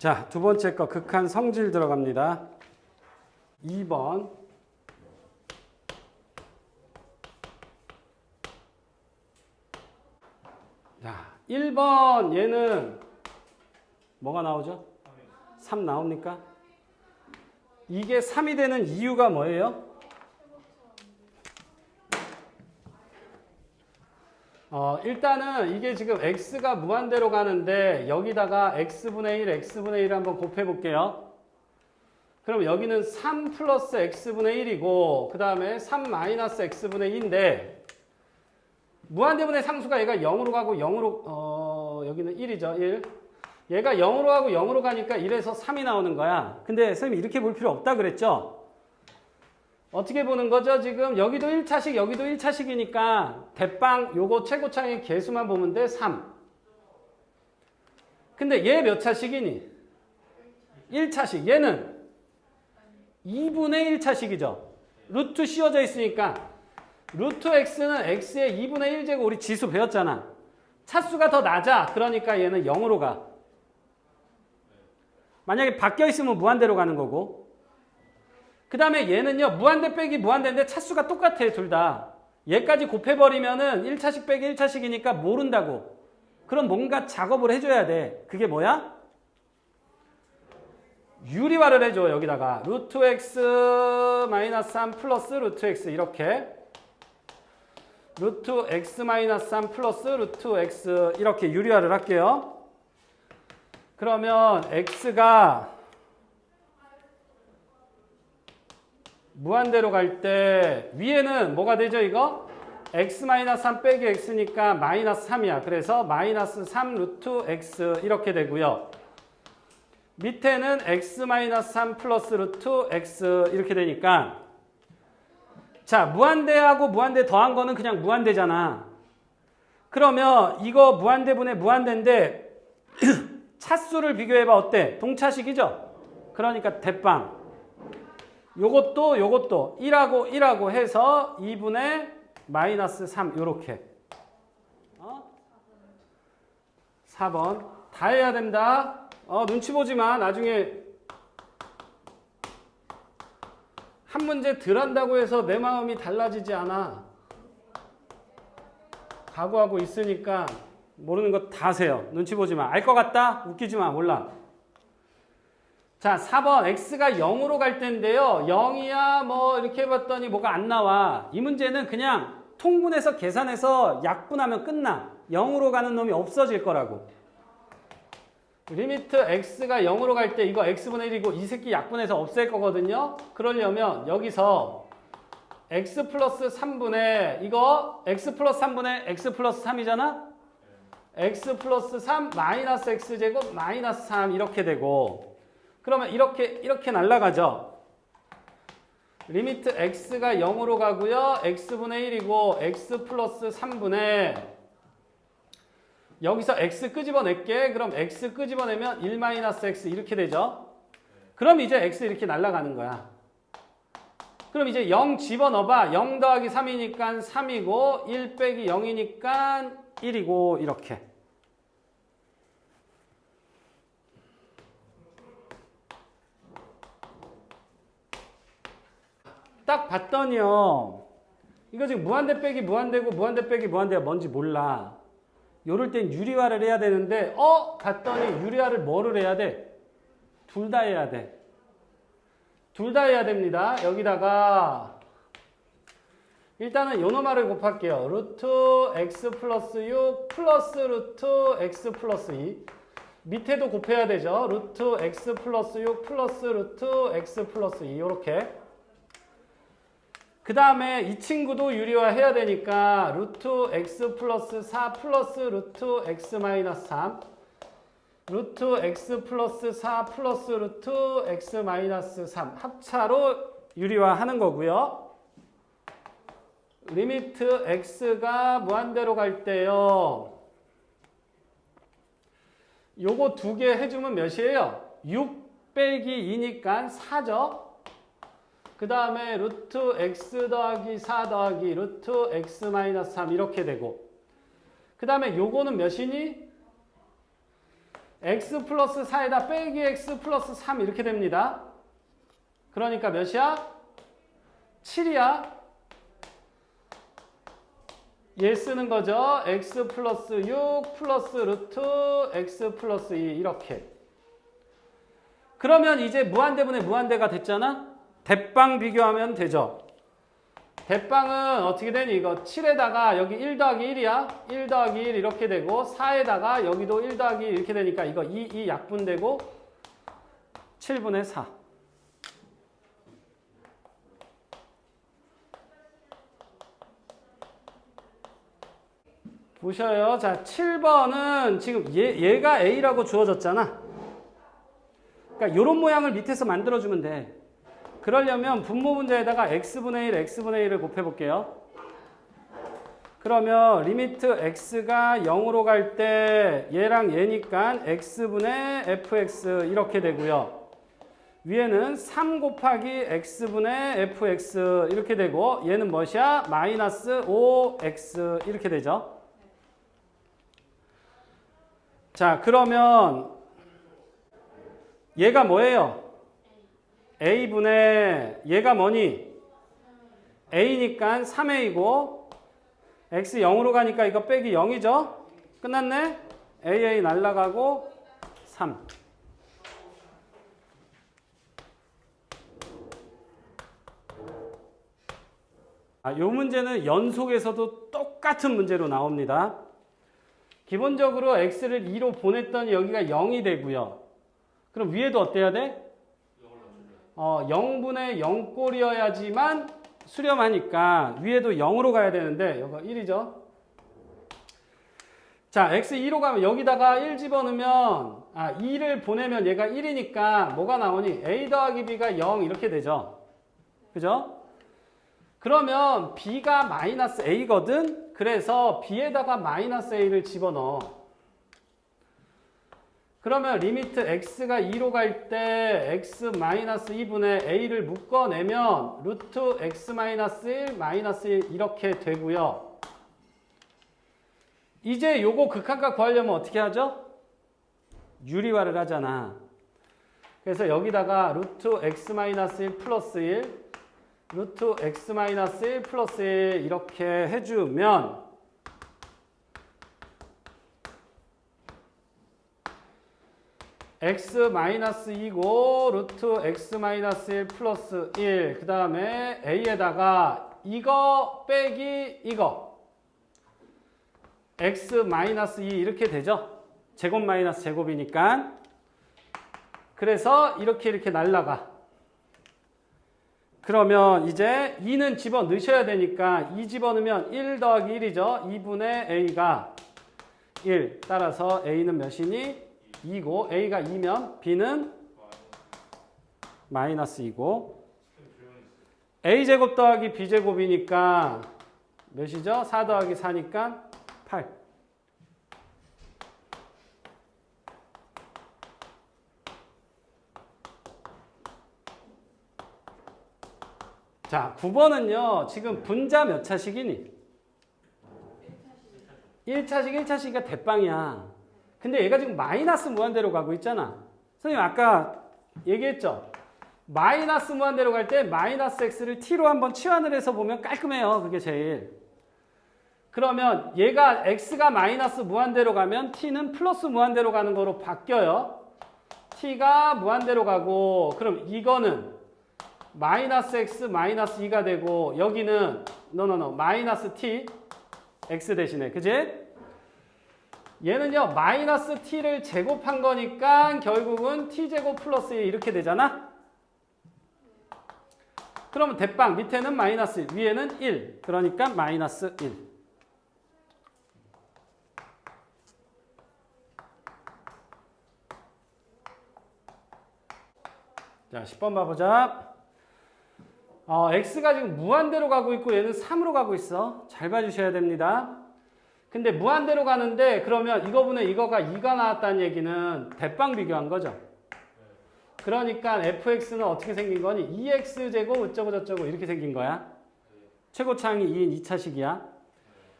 자, 두 번째 거 극한 성질 들어갑니다. 2번. 자, 1번 얘는 뭐가 나오죠? 3 나옵니까? 이게 3이 되는 이유가 뭐예요? 어, 일단은 이게 지금 x가 무한대로 가는데 여기다가 x분의 1, x분의 1을 한번 곱해 볼게요. 그럼 여기는 3 플러스 x분의 1이고 그 다음에 3 마이너스 x분의 2인데 무한대분의 상수가 얘가 0으로 가고 0으로 어, 여기는 1이죠. 1. 얘가 0으로 가고 0으로 가니까 1에서 3이 나오는 거야. 근데 선생님 이렇게 볼 필요 없다 그랬죠? 어떻게 보는 거죠? 지금 여기도 1차식, 여기도 1차식이니까 대빵 요거 최고차의 개수만 보면 돼. 3. 근데 얘 몇 차식이니? 1차식. 얘는 2분의 1차식이죠. 루트 씌워져 있으니까 루트 x는 x의 2분의 1제곱 우리 지수 배웠잖아. 차수가 더 낮아. 그러니까 얘는 0으로 가. 만약에 바뀌어 있으면 무한대로 가는 거고. 그 다음에 얘는요, 무한대 빼기 무한대인데 차수가 똑같아, 둘 다. 얘까지 곱해버리면은 1차식 빼기 1차식이니까 모른다고. 그럼 뭔가 작업을 해줘야 돼. 그게 뭐야? 유리화를 해줘, 여기다가. 루트 x 마이너스 3 플러스 루트 x 이렇게. 루트 x 마이너스 3 플러스 루트 x 이렇게 유리화를 할게요. 그러면 x가 무한대로 갈 때 위에는 뭐가 되죠 이거? x 마이너스 3 빼기 x니까 마이너스 3이야. 그래서 마이너스 3 루트 x 이렇게 되고요. 밑에는 x 마이너스 3 플러스 루트 x 이렇게 되니까 자 무한대하고 무한대 더한 거는 그냥 무한대잖아. 그러면 이거 무한대분의 무한대인데 차수를 비교해봐 어때? 동차식이죠? 그러니까 대빵. 요것도 요것도 1하고 1하고 해서 2분의 마이너스 3 요렇게. 어? 4번. 다 해야 된다. 어, 눈치 보지 마. 나중에 한 문제 덜 한다고 해서 내 마음이 달라지지 않아. 각오하고 있으니까 모르는 거 다 하세요. 눈치 보지 마 알 것 같다? 웃기지 마. 몰라 자, 4번 x가 0으로 갈 텐데요. 0이야 뭐 이렇게 해봤더니 뭐가 안 나와. 이 문제는 그냥 통분해서 계산해서 약분하면 끝나. 0으로 가는 놈이 없어질 거라고. 리미트 x가 0으로 갈 때 이거 x분의 1이고 이 새끼 약분해서 없앨 거거든요. 그러려면 여기서 x 플러스 3분의 이거 x 플러스 3분의 x 플러스 3이잖아. x 플러스 3 마이너스 x제곱 마이너스 3 이렇게 되고 그러면 이렇게 이렇게 날아가죠. 리미트 x가 0으로 가고요. x분의 1이고 x 플러스 3분의 여기서 x 끄집어낼게. 그럼 x 끄집어내면 1 마이너스 x 이렇게 되죠. 그럼 이제 x 이렇게 날아가는 거야. 그럼 이제 0 집어넣어봐. 0 더하기 3이니까 3이고 1 빼기 0이니까 1이고 이렇게. 딱 봤더니요. 이거 지금 무한대 빼기 무한대고 무한대 빼기 무한대가 뭔지 몰라. 요럴 땐 유리화를 해야 되는데 어? 봤더니 유리화를 뭐를 해야 돼? 둘 다 해야 돼. 둘 다 해야 됩니다. 여기다가 일단은 요노마를 곱할게요. 루트 x 플러스 6 플러스 루트 x 플러스 2 밑에도 곱해야 되죠. 루트 x 플러스 6 플러스 루트 x 플러스 2 이렇게 그 다음에 이 친구도 유리화 해야 되니까 루트 x 플러스 4 플러스 루트 x 마이너스 3 루트 x 플러스 4 플러스 루트 x 마이너스 3 합차로 유리화 하는 거고요. 리미트 x가 무한대로 갈 때요. 요거 두 개 해주면 몇이에요? 6 빼기 2니까 4죠? 그 다음에 루트 x 더하기 4 더하기 루트 x 마이너스 3 이렇게 되고 그 다음에 요거는 몇이니? x 플러스 4에다 빼기 x 플러스 3 이렇게 됩니다. 그러니까 몇이야? 7이야. 얘 쓰는 거죠. x 플러스 6 플러스 루트 x 플러스 2 이렇게. 그러면 이제 무한대분의 무한대가 됐잖아? 대빵 비교하면 되죠. 대빵은 어떻게 되니? 이거 7에다가 여기 1 더하기 1이야. 1 더하기 1 이렇게 되고 4에다가 여기도 1 더하기 1 이렇게 되니까 이거 2, 2 약분되고 7분의 4. 보셔요. 자, 7번은 지금 얘, 얘가 A라고 주어졌잖아. 그러니까 이런 모양을 밑에서 만들어주면 돼. 그러려면 분모 문제에다가 x분의 1, x분의 1을 곱해볼게요. 그러면 리미트 x가 0으로 갈 때 얘랑 얘니까 x분의 fx 이렇게 되고요. 위에는 3 곱하기 x분의 fx 이렇게 되고 얘는 뭐야? 마이너스 5x 이렇게 되죠. 자 그러면 얘가 뭐예요? A분의 얘가 뭐니? a니까 3a고 x 0으로 가니까 이거 빼기 0이죠? 끝났네? aa 날라가고 3 아, 요 문제는 연속에서도 똑같은 문제로 나옵니다. 기본적으로 x를 2로 보냈더니 여기가 0이 되고요. 그럼 위에도 어때야 돼? 어, 0분의 0꼴이어야지만 수렴하니까 위에도 0으로 가야 되는데 여기가 1이죠. 자, x 2로 가면 여기다가 1 집어넣으면 아, 2를 보내면 얘가 1이니까 뭐가 나오니? a 더하기 b가 0 이렇게 되죠. 그죠? 그러면 b가 마이너스 a거든. 그래서 b에다가 마이너스 a를 집어넣어. 그러면 리미트 x가 2로 갈 때 x 마이너스 2분의 a를 묶어내면 루트 x 마이너스 1 마이너스 1 이렇게 되고요. 이제 요거 극한값 구하려면 어떻게 하죠? 유리화를 하잖아. 그래서 여기다가 루트 x 마이너스 1 플러스 1 루트 x 마이너스 1 플러스 1 이렇게 해주면 x 마이너스 2고 루트 x 마이너스 1 플러스 1 그 다음에 a에다가 이거 빼기 이거. x 마이너스 2 이렇게 되죠? 제곱 마이너스 제곱이니까. 그래서 이렇게 이렇게 날라가. 그러면 이제 2는 집어 넣으셔야 되니까 2 집어 넣으면 1 더하기 1이죠. 2분의 a가 1 따라서 a는 몇이니 2고 A가 2면 B는 마이너스 2고 A제곱 더하기 B제곱이니까 몇이죠? 4 더하기 4니까 8 자, 9번은요. 지금 분자 몇 차식이니? 1차식, 1차식이니까 대빵이야. 근데 얘가 지금 마이너스 무한대로 가고 있잖아. 선생님 아까 얘기했죠. 마이너스 무한대로 갈 때 마이너스 x를 t로 한번 치환을 해서 보면 깔끔해요. 그게 제일. 그러면 얘가 x가 마이너스 무한대로 가면 t는 플러스 무한대로 가는 거로 바뀌어요. t가 무한대로 가고 그럼 이거는 마이너스 x 마이너스 2가 되고 여기는 노노노 마이너스 t x 대신에 그지? 얘는요 마이너스 t를 제곱한 거니까 결국은 t제곱 플러스 1 이렇게 되잖아 그러면 대빵 밑에는 마이너스 1 위에는 1 그러니까 마이너스 1 자, 10번 봐보자. 어, x가 지금 무한대로 가고 있고 얘는 3으로 가고 있어. 잘 봐주셔야 됩니다. 근데 무한대로 가는데 그러면 이거분의 이거가 2가 나왔다는 얘기는 대빵 비교한 거죠. 그러니까 fx는 어떻게 생긴 거니? 2x제곱 어쩌고 저쩌고 이렇게 생긴 거야. 최고차항이 2인 2차식이야.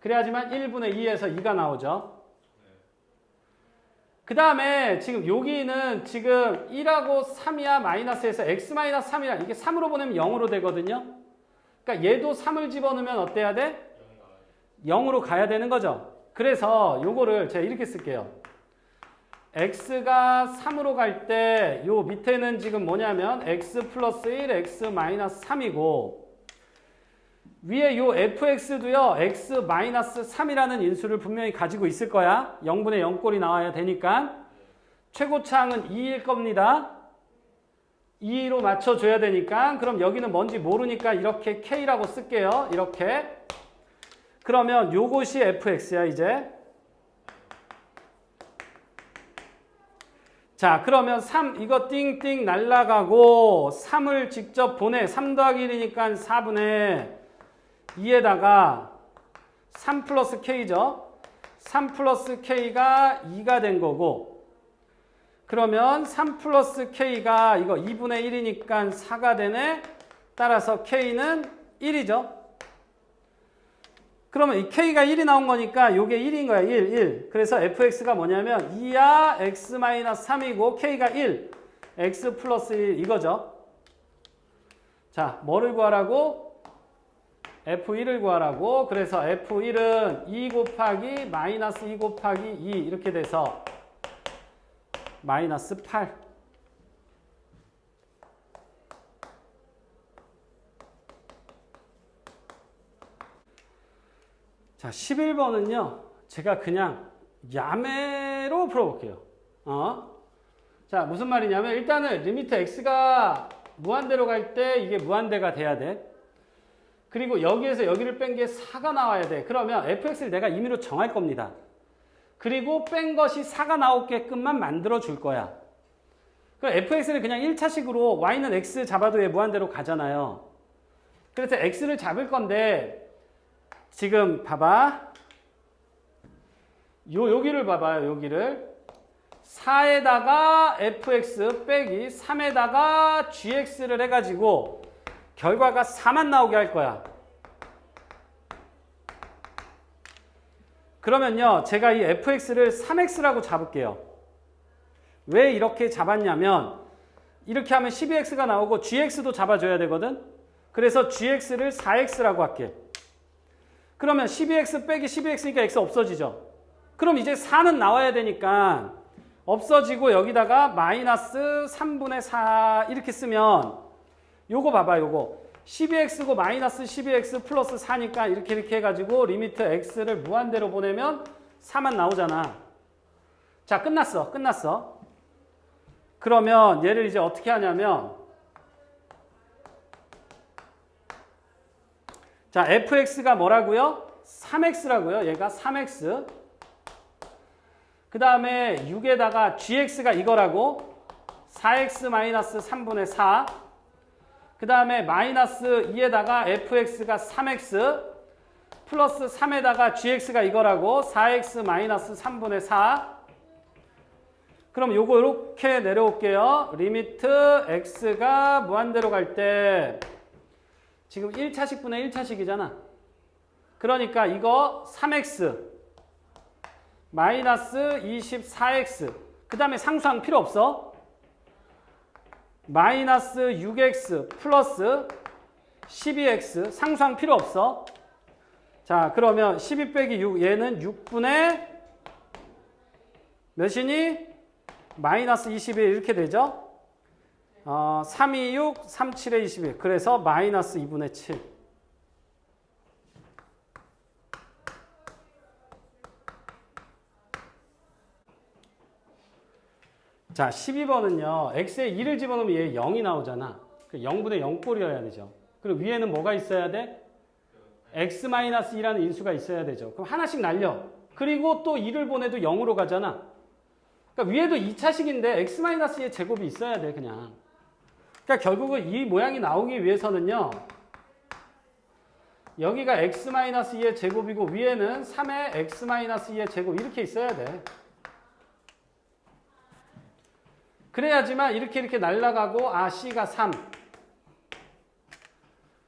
그래야지만 1분의 2에서 2가 나오죠. 그 다음에 지금 여기는 지금 1하고 3이야 마이너스에서 x-3이야 이게 3으로 보내면 0으로 되거든요. 그러니까 얘도 3을 집어넣으면 어때야 돼? 0으로 가야 되는 거죠. 그래서 요거를 제가 이렇게 쓸게요. x가 3으로 갈 때 요 밑에는 지금 뭐냐면 x 플러스 1, x 마이너스 3이고 위에 요 fx도요 x 마이너스 3이라는 인수를 분명히 가지고 있을 거야. 0분의 0꼴이 나와야 되니까 최고차항은 2일 겁니다. 2로 맞춰줘야 되니까 그럼 여기는 뭔지 모르니까 이렇게 k라고 쓸게요. 이렇게 그러면 요것이 fx야 이제. 자 그러면 3 이거 띵띵 날라가고 3을 직접 보내. 3 더하기 1이니까 4분의 2에다가 3 플러스 k죠. 3 플러스 k가 2가 된 거고. 그러면 3 플러스 k가 이거 2분의 1이니까 4가 되네. 따라서 k는 1이죠 그러면 이 k가 1이 나온 거니까 요게 1인 거야. 1, 1. 그래서 fx가 뭐냐면 2야 x-3이고 k가 1, x 플러스 1 이거죠. 자, 뭐를 구하라고? f1을 구하라고. 그래서 f1은 2 곱하기 마이너스 2 곱하기 2 이렇게 돼서 마이너스 8. 자, 11번은요, 제가 그냥 야매로 풀어볼게요. 어? 자, 무슨 말이냐면, 일단은 리미트 x가 무한대로 갈 때 이게 무한대가 돼야 돼. 그리고 여기에서 여기를 뺀 게 4가 나와야 돼. 그러면 fx를 내가 임의로 정할 겁니다. 그리고 뺀 것이 4가 나오게끔만 만들어 줄 거야. 그럼 fx를 그냥 1차식으로 y는 x 잡아도 얘 무한대로 가잖아요. 그래서 x를 잡을 건데, 지금 봐봐. 요 여기를 봐봐요. 여기를 4에다가 fx 빼기 3에다가 gx를 해가지고 결과가 4만 나오게 할 거야. 그러면요, 제가 이 fx를 3x라고 잡을게요. 왜 이렇게 잡았냐면 이렇게 하면 12x가 나오고 gx도 잡아줘야 되거든. 그래서 gx를 4x라고 할게. 그러면 12x 빼기 12x니까 x 없어지죠. 그럼 이제 4는 나와야 되니까 없어지고 여기다가 마이너스 3분의 4 이렇게 쓰면 요거 봐봐 요거 12x고 마이너스 12x 플러스 4니까 이렇게 이렇게 해가지고 리미트 x를 무한대로 보내면 4만 나오잖아. 자 끝났어 끝났어. 그러면 얘를 이제 어떻게 하냐면 자, fx가 뭐라고요? 3x라고요. 얘가 3x. 그 다음에 6에다가 gx가 이거라고 4x 마이너스 3분의 4. 그 다음에 마이너스 2에다가 fx가 3x 플러스 3에다가 gx가 이거라고 4x 마이너스 3분의 4. 그럼 요거 이렇게 내려올게요. 리미트 x가 무한대로 갈 때 지금 1차식분의 1차식이잖아. 그러니까 이거 3x 마이너스 24x 그 다음에 상수항 필요 없어. 마이너스 6x 플러스 12x 상수항 필요 없어. 자 그러면 12 빼기 6 얘는 6분의 몇이니? 마이너스 21 이렇게 되죠. 어, 3, 2, 6, 3, 7에 21. 그래서 마이너스 2분의 7. 자, 12번은요. x에 2를 집어넣으면 얘 0이 나오잖아. 0분의 0꼴이어야 되죠. 그리고 위에는 뭐가 있어야 돼? x-2라는 인수가 있어야 되죠. 그럼 하나씩 날려. 그리고 또 2를 보내도 0으로 가잖아. 그러니까 위에도 2차식인데 x-2의 제곱이 있어야 돼, 그냥. 그러니까 결국은 이 모양이 나오기 위해서는요. 여기가 x-2의 제곱이고 위에는 3의 x-2의 제곱 이렇게 있어야 돼. 그래야지만 이렇게 이렇게 날라가고 아 c가 3.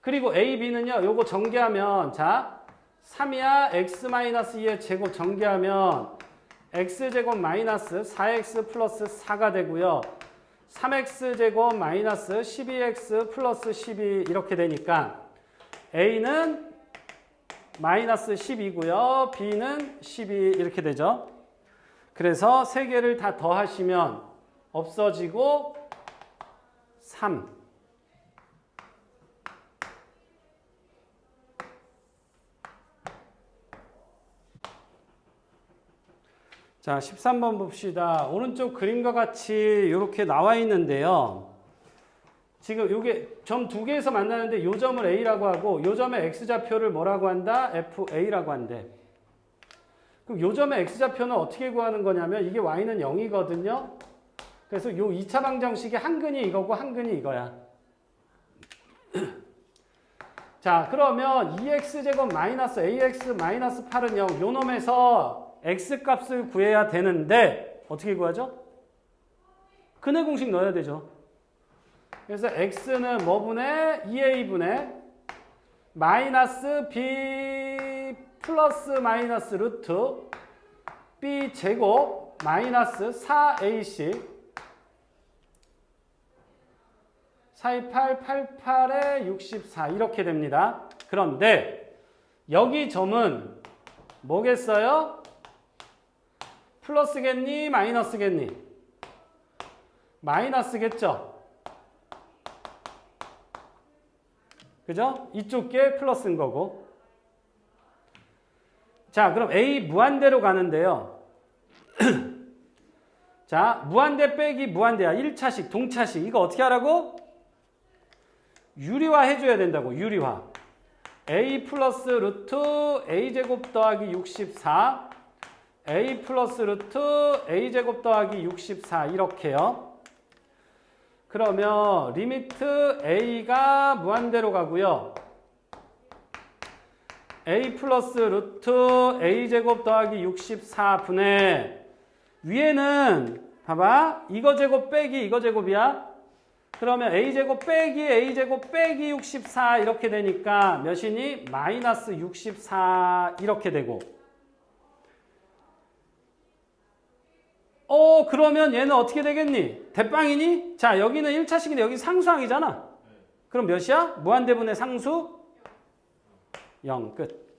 그리고 a, b는요. 요거 전개하면 자 3이야 x-2의 제곱 전개하면 x제곱 마이너스 4x 플러스 4가 되고요. 3x제곱 마이너스 12x 플러스 12 이렇게 되니까 a는 마이너스 10이고요. b는 12 이렇게 되죠. 그래서 세 개를 다 더하시면 없어지고 3. 자, 13번 봅시다. 오른쪽 그림과 같이 이렇게 나와 있는데요. 지금 이게 점 두 개에서 만나는데 요 점을 A라고 하고 요 점의 X좌표를 뭐라고 한다? FA라고 한대. 그럼 요 점의 X좌표는 어떻게 구하는 거냐면 이게 Y는 0이거든요. 그래서 요 2차 방정식의 한 근이 이거고 한 근이 이거야. 자, 그러면 2x제곱 마이너스 ax 마이너스 8은 0. 요 놈에서 x 값을 구해야 되는데 어떻게 구하죠? 근해 공식 넣어야 되죠. 그래서 x는 뭐분의 2a분의 마이너스 b 플러스 마이너스 루트 b 제곱 마이너스 4ac 428, 88에 64 이렇게 됩니다. 그런데 여기 점은 뭐겠어요? 플러스겠니? 마이너스겠니? 마이너스겠죠? 그죠? 이쪽 게 플러스인 거고. 자, 그럼 A 무한대로 가는데요. 자, 무한대 빼기 무한대야. 1차식, 동차식. 이거 어떻게 하라고? 유리화 해줘야 된다고 유리화 a 플러스 루트 a 제곱 더하기 64 a 플러스 루트 a 제곱 더하기 64 이렇게요. 그러면 리미트 a가 무한대로 가고요. A 플러스 루트 a 제곱 더하기 64분의 위에는 봐봐. 이거 제곱 빼기 이거 제곱이야. 그러면 a제곱 빼기 a제곱 빼기 64 이렇게 되니까 몇이니? 마이너스 64 이렇게 되고 어 그러면 얘는 어떻게 되겠니? 대빵이니? 자 여기는 1차식인데 여기 상수항이잖아 그럼 몇이야? 무한대분의 상수? 0 끝.